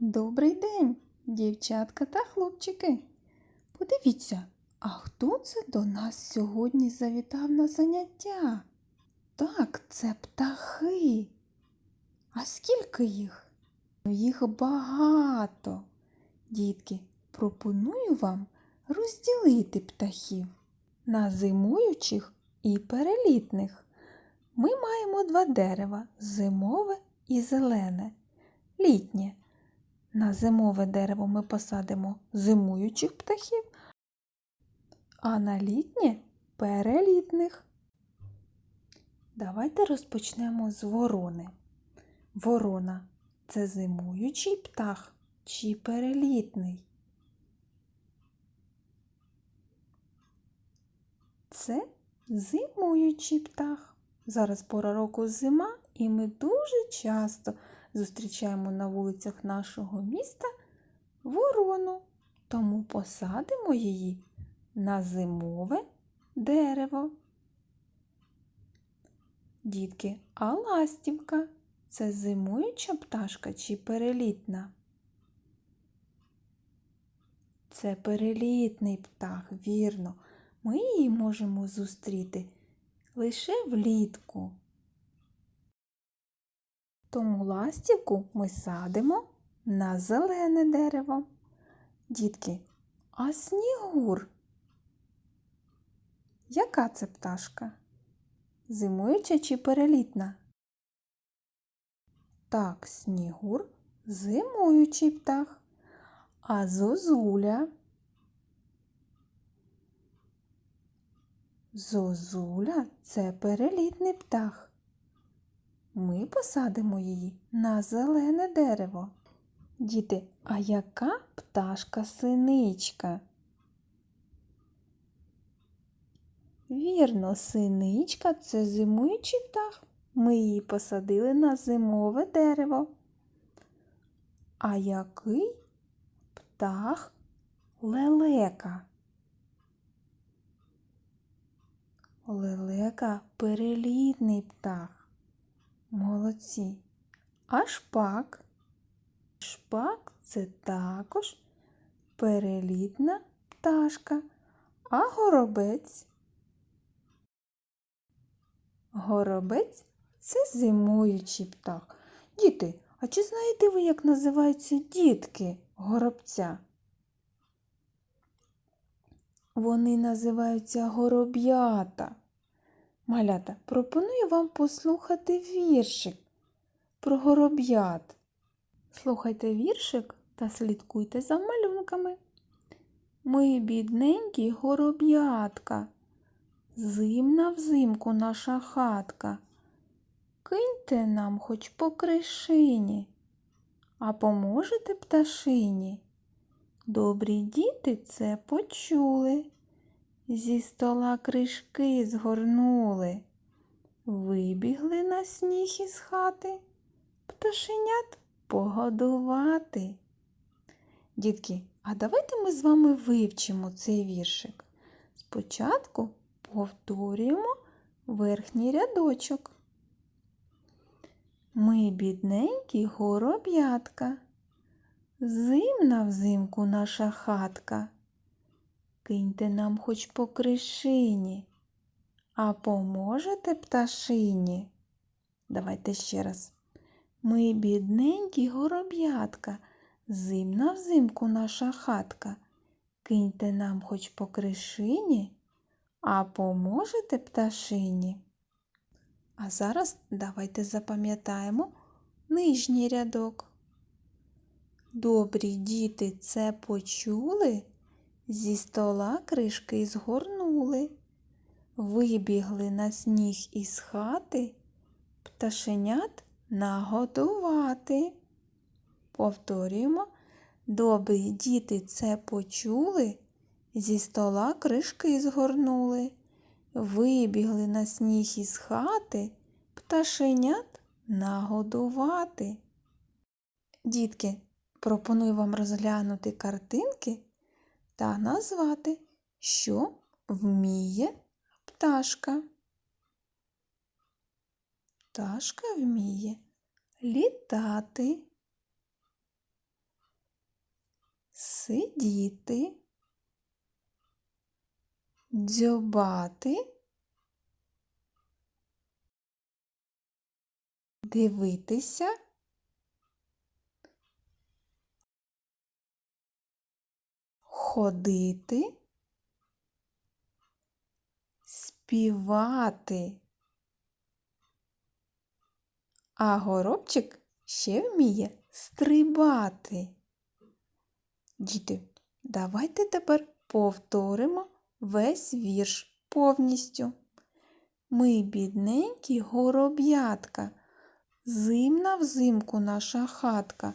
Добрий день, дівчатка та хлопчики. Подивіться, а хто це до нас сьогодні завітав на заняття? Так, це птахи. А скільки їх? Ну, Їх багато. Дітки, пропоную вам розділити птахів на зимуючих і перелітних. Ми маємо два дерева зимове і зелене, літнє. На зимове дерево ми посадимо зимуючих птахів, а на літнє перелітних. Давайте розпочнемо з ворони. Ворона це зимуючий птах чи перелітний? Це зимуючий птах. Зараз пора року зима, і ми дуже часто зустрічаємо на вулицях нашого міста ворону, тому посадимо її на зимове дерево. Дітки, а ластівка це зимуюча пташка чи перелітна? Це перелітний птах, вірно. Ми її можемо зустріти лише влітку. Тому ластівку ми садимо на зелене дерево. Дітки, а снігур? Яка це пташка? Зимуюча чи перелітна? Так, снігур зимуючий птах. А зозуля? Зозуля це перелітний птах. Ми посадимо її на зелене дерево. Діти, а яка пташка синичка? Вірно, синичка це зимуючий птах. Ми її посадили на зимове дерево. А який птах лелека? Лелека перелітний птах. Молодці. А шпак? Шпак це також перелітна пташка. А горобець? Горобець це зимуючий птах. Діти, а чи знаєте ви, як називаються дітки горобця? Вони називаються гороб'ята. Малята, пропоную вам послухати віршик про гороб'ят. Слухайте віршик та слідкуйте за малюнками. Ми, бідненькі гороб'ятка, зимна взимку наша хатка. Киньте нам хоч по кришині, а поможете пташині. Добрі діти це почули, зі стола кришки згорнули, вибігли на сніг із хати, пташенят погодувати. Дітки, а давайте ми з вами вивчимо цей віршик. Спочатку повторюємо верхній рядочок. Ми, бідненькі гороб'ятка, зимна взимку наша хатка. Киньте нам хоч по кришині, а поможете пташині. Давайте ще раз. Ми, бідненькі гороб'ятка, зимна взимку наша хатка. Киньте нам хоч по кришині, а поможете пташині. А зараз давайте запам'ятаємо нижній рядок. Добрі діти це почули, зі стола кришки згорнули, вибігли на сніг із хати, пташенят нагодувати. Повторюємо, добрі діти це почули, зі стола кришки згорнули, вибігли на сніг із хати, пташенят нагодувати. Дітки, пропоную вам розглянути картинки та назвати, що вміє пташка. Пташка вміє літати, сидіти, дзьобати, дивитися, ходити, співати. А горобчик ще вміє стрибати. Діти, давайте тепер повторимо весь вірш повністю. Ми, бідненькі гороб'ятка, зимна взимку наша хатка,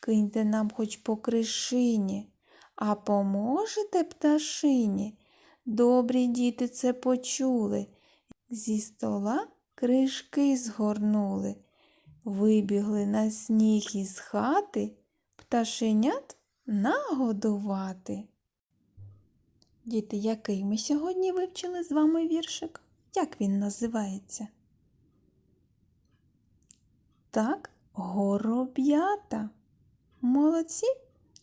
киньте нам хоч по кришині, а поможете пташині. Добрі діти це почули, зі стола кришки згорнули, вибігли на сніг із хати пташенят нагодувати. Діти, який ми сьогодні вивчили з вами віршик? Як він називається? Так, гороб'ята. Молодці!